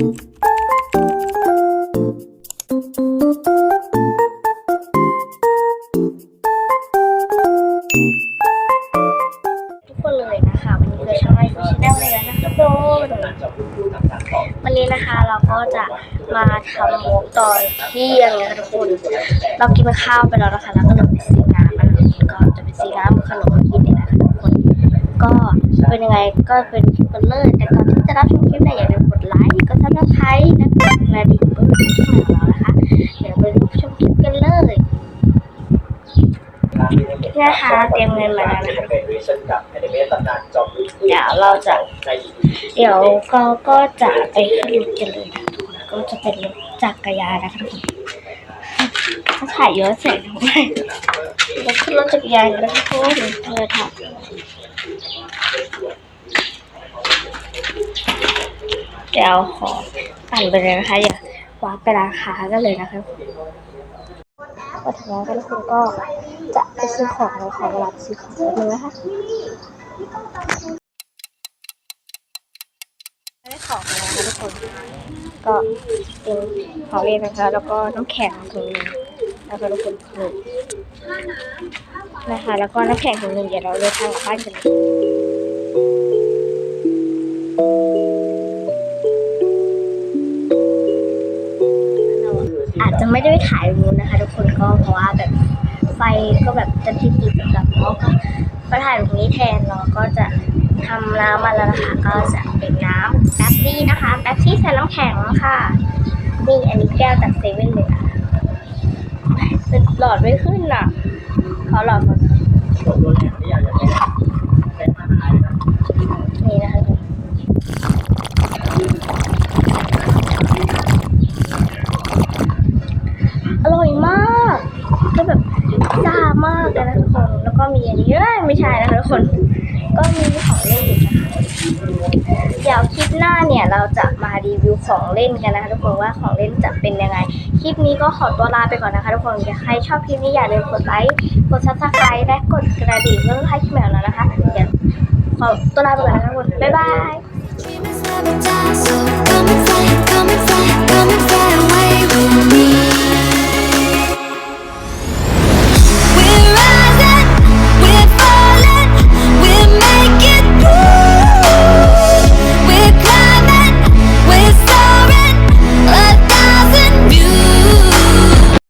ทุกคนเลยนะคะ วันนี้เราช่องไอโฟชแนลเลยนะคะทุกคนวันนี้นะคะเราก็จะมาทำวกตอนเที่ยงนะคะทุกคน เรากินข้าวไปแล้วนะคะ แล้วก็เลยไปซื้อน้ำมาก็จะไปซื้อน้ำขนมมากินเนี่ย กคนก็เป็นยังไงก็เป็นคลิปกันเลยแต่ก่อนที่จะรับชมคลิปเนี่ยอย่าลืมกดไลค์กดซับสไครต์และกดกระดิ่งเพื่อเป็นช่องของเรานะคะเดี๋ยวไปรับชมคลิปกันเลยนี่นะคะเตรียมเงินมาแล้วนะคะเดี๋ยวเราจะเดี๋ยวก็ก็จะไปขึ้นรถกันเลยนะทุกคนก็จะเป็นรถจักรยานนะคะทุกคนถ้าถ่ายเยอะเสร็จทำไมเราขึ้นรถจักรยานกันนะคะทุกคนเธอค่ะ เดี๋ยวขอปั่นไปเลยนะคะอย่าวางไปราคากันเลยนะคะพอถึงแล้วก็ทุกคนก็จะไปซื้อของเราขอเวลาซื้อของแป๊บนึงนะคะได้ของแล้วนะคะทุกคน ก็เป็นของเล่นนะคะ แล้วก็น้ำแข็งถุงหนึงนะคะทุกคนนี่นะคะ แล้วก็น้ำแข็งถุงหนึงเดี๋ยวเราเดินทางกลับบ้านกัน จะไม่ได้ไปถ่ายรูปนะคะ ทุกคนก็เพราะว่าแบบไฟก็แบบจะติดติดๆกับเนาะก็มาถ่ายตรงนี้แทนเนาะก็จะทำน้ำมาแล้วนะคะก็จะเป็นน้ำแป๊บซี่นะคะแป๊บซี่ใส่น้ำแข็งค่ะนี่อันนี้แก้วจากเซเว่นเลยค่ะเป็นหลอดไม่ขึ้นอะขอหลอดก่อนนี่นะคะอร่อยมาก ก็แบบซ่ากเลยนะทุกคน แล้วก็มีอันนี้เอ้ยไม่ใช่นะคะทุกคน ก็มีของเล่นอีกนะคะเดี๋ยวคลิปหน้าเนี่ยเราจะมารีวิวของเล่นกันนะคะทุกคนว่าของเล่นจะเป็นยังไง คลิปนี้ก็ขอตัวลาไปก่อนนะคะทุกคนใครชอบคลิปนี้อย่าลืมกดไลค์กดซับสไครต์และกดกระดิ่งเพื่อให้คลิปใหม่ของเรานะคะเดี๋ยวขอตัวลาไปก่อนนะคะทุกคนบ๊ายบาย